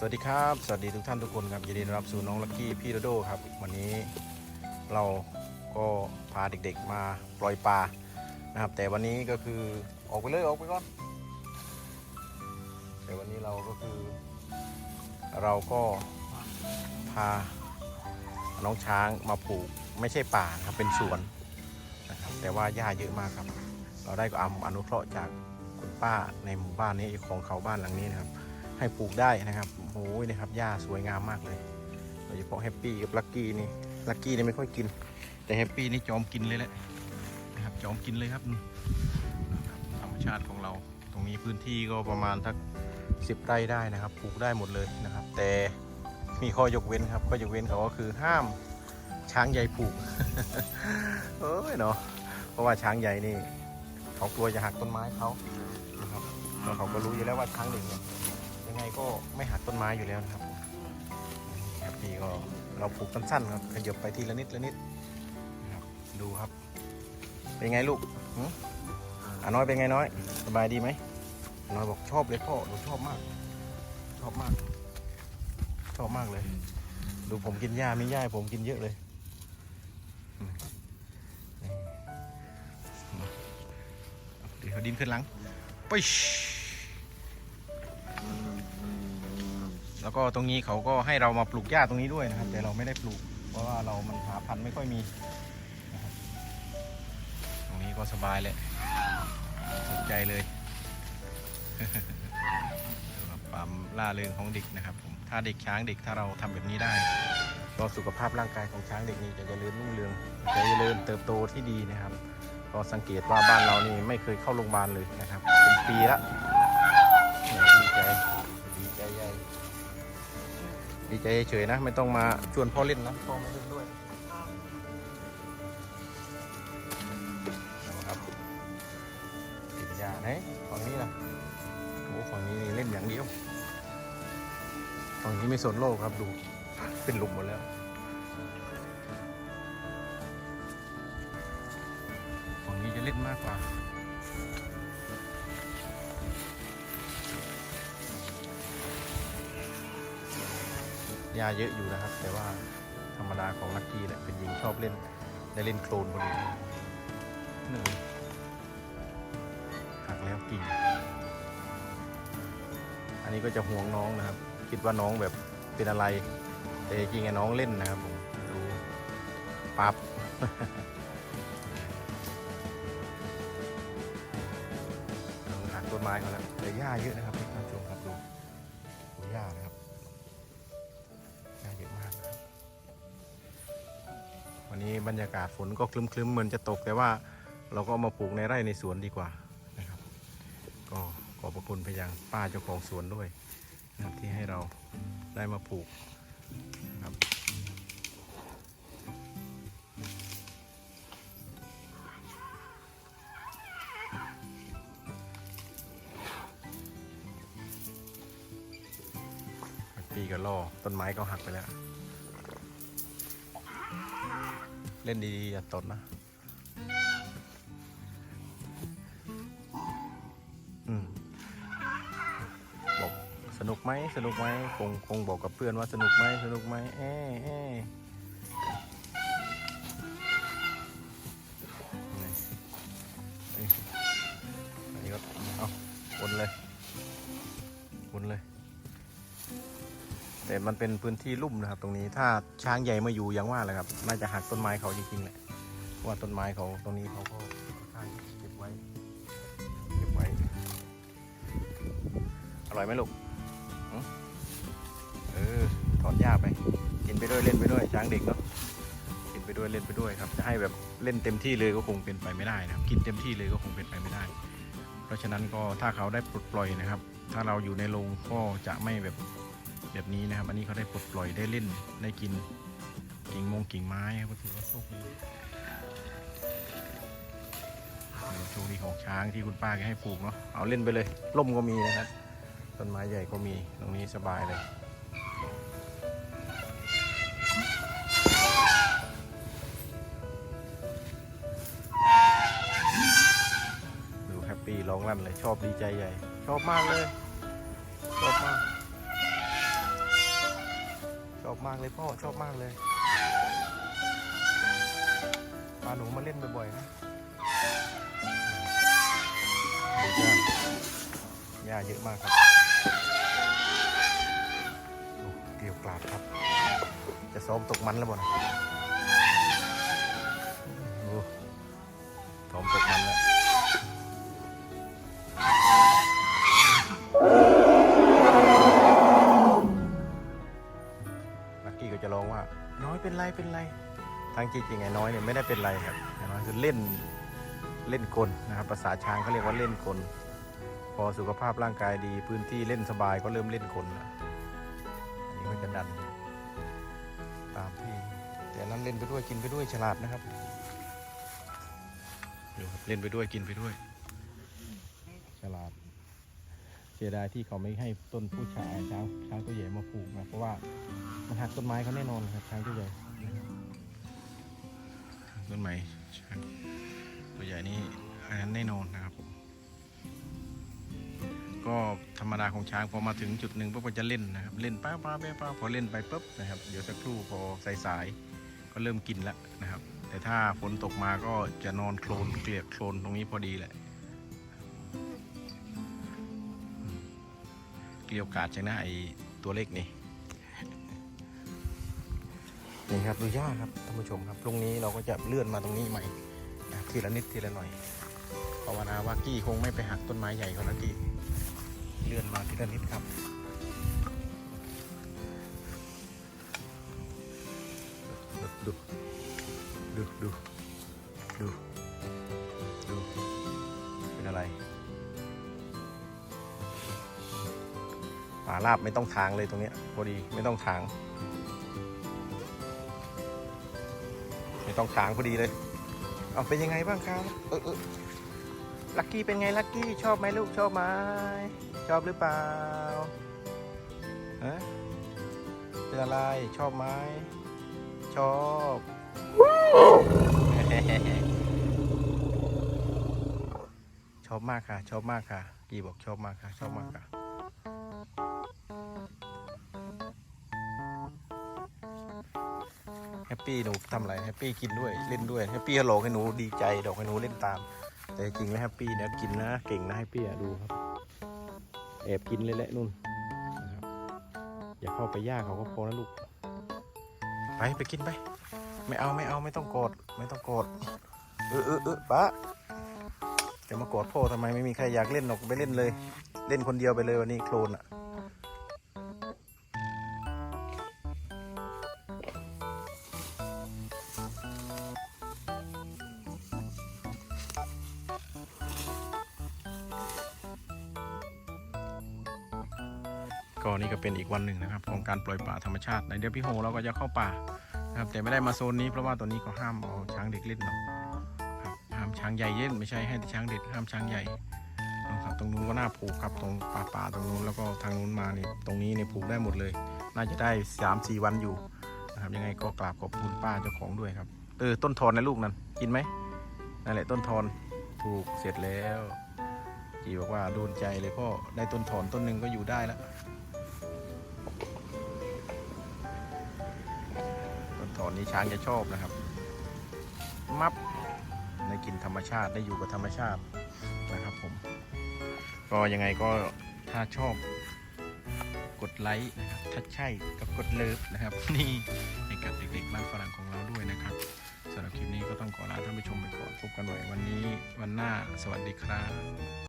สวัสดีครับ สวัสดีทุกท่านทุกคนครับยินดีต้อนรับสู่น้องลักกี้พี่โดโดครับ วันนี้เราก็พาเด็กๆมาปล่อยปลานะครับ แต่วันนี้ก็คือออกไปเลยออกไปก่อน แต่วันนี้เราก็คือ เราก็พาน้องช้างมาปลูกไม่ใช่ป่าครับเป็นสวนนะครับแต่ว่าหญ้าเยอะมากครับ เราได้ก็อำอนุเคราะห์จากคุณป้าในหมู่บ้านนี้ของเขาบ้านหลังนี้นะครับ ให้ปลูกได้นะครับโอ้ยนะครับหญ้าสวยงามมากเลยโดยเฉพาะแฮปปี้กับลักกี้นี่ลักกี้นี่ไม่ค่อยกิน แต่แฮปปี้นี่จอมกินเลยแหละนะครับจอมกินเลยครับธรรมชาติของเรา ตรงนี้พื้นที่ก็ประมาณทักสิบไร่ได้นะครับปลูกได้หมดเลยนะครับ แต่มีข้อยกเว้นครับข้อยกเว้นเขาก็คือห้ามช้างใหญ่ปลูกเอ้ยเนาะเพราะว่าช้างใหญ่นี่เขากลัวจะหักต้นไม้เขานะครับแล้วเขาก็รู้อยู่แล้วว่าช้างเด็กเนี่ย ยังไงก็ไม่หักต้นไม้อยู่แล้วนะครับครับพี่ก็เราปลูกสั้นๆครับขยับไปทีละนิดละนิดนะครับดูครับ เป็นไงลูกอะน้อยเป็นไงน้อย สบายดีไหมน้อยบอกชอบเลยพ่อหนูชอบมาก ชอบมาก ชอบมากเลย ดูผมกินหญ้าไม่หญ้าผมกินเยอะเลยเดี๋ยวเขาดินขึ้นหลังปิ๊ช แล้วก็ตรงนี้เขาก็ให้เรามาปลูกหญ้าตรงนี้ด้วยนะครับ แต่เราไม่ได้ปลูก เพราะว่าเรามันหาพันธุ์ไม่ค่อยมีนะครับตรงนี้ก็สบายเลยถูกใจเลยความล่าเริงของเด็กนะครับผมถ้าเด็กช้างเด็กถ้าเราทำแบบนี้ได้ก็สุขภาพร่างกายของช้างเด็กนี้จะเจริญรุ่งเรืองจะเจริญเติบโตที่ดีนะครับ ก็สังเกตว่าบ้านเรานี่ไม่เคยเข้าโรงพยาบาลเลยนะครับ เป็นปีละดีใจ ดีใจเฉยๆนะ ไม่ต้องมาชวนพ่อเล่นนะพ่อไม่เล่นด้วยเอาครับติดยาไหนฝั่งนี้นะโอ้ฝั่งนี้นี่เล่นอย่างเดียวฝั่งนี้ไม่สนโลกครับดูเป็นหลุมหมดแล้วฝั่งนี้จะเล่นมากกว่า ยาเยอะอยู่นะครับ แต่ว่าธรรมดาของลักกี้แหละเป็นหญิงชอบเล่นได้เล่นโคลนพอดีหนึ่งหักแล้วกิ่งอันนี้ก็จะห่วงน้องนะครับ คิดว่าน้องแบบเป็นอะไร แต่จริงๆน้องเล่นนะครับผมดูปั๊บหักต้นไม้เขาแล้วแต่หญ้าเยอะนะครับ บรรยากาศฝนก็คลึ้มๆเหมือนจะตกแต่ว่าเราก็ามาปลูกในไร่ในสวนดีกว่านะครับ ก็ขอบพระคุณไปยังป้าเจ้าของสวนด้วยนะครับที่ให้เราได้มาปลูกครับปีก็ล่อต้นไม้ก็หักไปแล้ว เล่นดีๆอย่าตดนะบอกสนุกไหมสนุกไหมคงคงบอกกับเพื่อนว่าสนุกไหมสนุกไหมเอ๊ะ แต่มันเป็นพื้นที่ลุ่มนะครับ ตรงนี้ถ้าช้างใหญ่มาอยู่อย่างว่าแหละครับ น่าจะหักต้นไม้เขาจริงๆแหละเพราะว่าต้นไม้เขาตรงนี้เขาก็อนข้างเก็บไว้เก็บไว้ อร่อยไหมลูกเออถอนหญ้าไป กินไปด้วยเล่นไปด้วยช้างเด็กเนาะกินไปด้วยเล่นไปด้วยครับจะให้แบบเล่นเต็มที่เลยก็คงเป็นไปไม่ได้นะครับ กินเต็มที่เลยก็คงเป็นไปไม่ได้ เพราะฉะนั้นก็ถ้าเขาได้ปลดปล่อยนะครับ ถ้าเราอยู่ในโรงก็จะไม่แบบ แบบนี้นะครับ อันนี้เขาได้ปลดปล่อยได้เล่นได้กินกิ่งมงกิ่งไม้ครับก็ถือว่าโชคดีเดี๋ยวโชคดีของช้างที่คุณป้าแกให้ปลูกเนาะเอาเล่นไปเลยร่มก็มีนะครับต้นไม้ใหญ่ก็มีตรงนี้สบายเลยดูแฮปปี้ร้องลั่นเลยชอบดีใจใหญ่ ชอบมากเลย ชอบมาก อบมากเลยพ่อชอบมากเลยพาหนูมาเล่นบ่อยๆนะหญ้าเยอะมากครับเกลียวกราดครับ จะซ้อมตกมันแล้วบ่นะโอ้ซ้อมตกมัน เป็นไรเป็นไรทั้งจริงๆไอ้น้อยเนี่ยไม่ได้เป็นไรครับไอ้น้อยคือเล่นเล่นกลนะครับภาษาช้างเขาเรียกว่าเล่นกลพอสุขภาพร่างกายดี พื้นที่เล่นสบายก็เริ่มเล่นกลแล้วอันนี้ก็จะดัน ตามที่แต่อันนั้นเล่นไปด้วยกินไปด้วยฉลาดนะครับดูครับเล่นไปด้วยกินไปด้วย ฉลาดเสียดายที่เขาไม่ให้ต้นผู้ชายช้างช้างตัวใหญ่มาปลูกนะเพราะว่ามันหักต้นไม้เขาแน่นอนครับช้างตัวใหญ่ ต้นไม้ตัวใหญ่นี่อันนั้นแน่นอนนะครับผมก็ธรรมดาของช้างพอมาถึงจุดหนึ่งปุ๊บก็จะเล่นนะครับ เล่นป้าป้าป้ป้าพอเล่นไปปุ๊บนะครับ เดี๋ยวสักครู่พอสายๆก็เริ่มกินแล้วนะครับ แต่ถ้าฝนตกมาก็จะนอนโคลนเกลียกโคลนตรงนี้พอดีแหละเกลียวกาดจังนะไอตัวเล็กนี่ นี่ครับดูยากครับท่านผู้ชมครับพรุ่งนี้เราก็จะเลื่อนมาตรงนี้ใหม่นะทีละนิดทีละหน่อยภาวนาว่ากี้คงไม่ไปหักต้นไม้ใหญ่เขานะกี้เลื่อนมาทีละนิดครับดูดูดูดูดูเป็นอะไรป่าราบไม่ต้องทางเลยตรงเนี้ยพอดีไม่ต้องทาง ต้องทางพอดีเลย เอาเป็นยังไงบ้างครับ เออเออลักกี้เป็นไงลักกี้ชอบไหมลูกชอบไหมชอบหรือเปล่าฮะเป็นอะไรชอบไหมชอบชอบมากค่ะ ชอบมากค่ะ กี่บอกชอบมากค่ะ ชอบมากค่ะ ปปี้หนูทำอะไรแฮปปี้กินด้วยเล่นด้วยแฮปปี้ฮัลโหลให้หนูดีใจดอกให้หนูเล่นตาม แต่จริงแล้วแฮปปี้เนี่ยกินนะเก่งนะแฮปปี้อะดูครับแอบกินเลยแหละนุ่นอย่าเข้าไปยากเขาก็พอนะลูก ไปไปกินไป ไม่เอาไม่เอาไม่ต้องโกรธไม่ต้องโกรธเออเออเออปะจะมาโกรธพ่อทำไมไม่มีใครอยากเล่นหรอกไปเล่นเลย เล่นคนเดียวไปเลยวันนี้โคลนอะ ก็นี่ก็เป็นอีกวันหนึ่งนะครับ ของการปล่อยป่าธรรมชาติในเดือนพี่โฮเราก็จะเข้าป่านะครับแต่ไม่ได้มาโซนนี้เพราะว่าตัวนี้ก็ห้ามเอาช้างเด็กเล่นเนาะครับห้ามช้างใหญ่เล่นไม่ใช่ให้แต่ช้างเด็กห้ามช้างใหญ่นะครับตรงนู้นก็น่าผูกครับตรงป่าป่าตรงนู้นแล้วก็ทางนู้นมานี่ตรงนี้เนี่ยผูกได้หมดเลย น่าจะได้สามสี่วันอยู่นะครับยังไงก็กราบขอบคุณป้าเจ้าของด้วยครับเออต้นทอนนะลูกนั่นกินไหมนั่นแหละต้นทอนถูกเสร็จแล้วจีบอกว่าโดนใจเลยพ่อได้ต้นทอนต้นหนึ่งก็อยู่ได้แล้ว ต้นถอนนี้ช้างจะชอบนะครับ มับได้กินธรรมชาติได้อยู่กับธรรมชาตินะครับผม ก็ยังไงก็ถ้าชอบกดไลค์นะครับ ถ้าใช่ก็กดเลิฟนะครับ นี่ให้กับเด็กๆบ้านฝรั่งของเราด้วยนะครับสำหรับคลิปนี้ก็ต้องขอลาท่านผู้ชมไปก่อนพบกันใหม่วันนี้วันหน้าสวัสดีครับ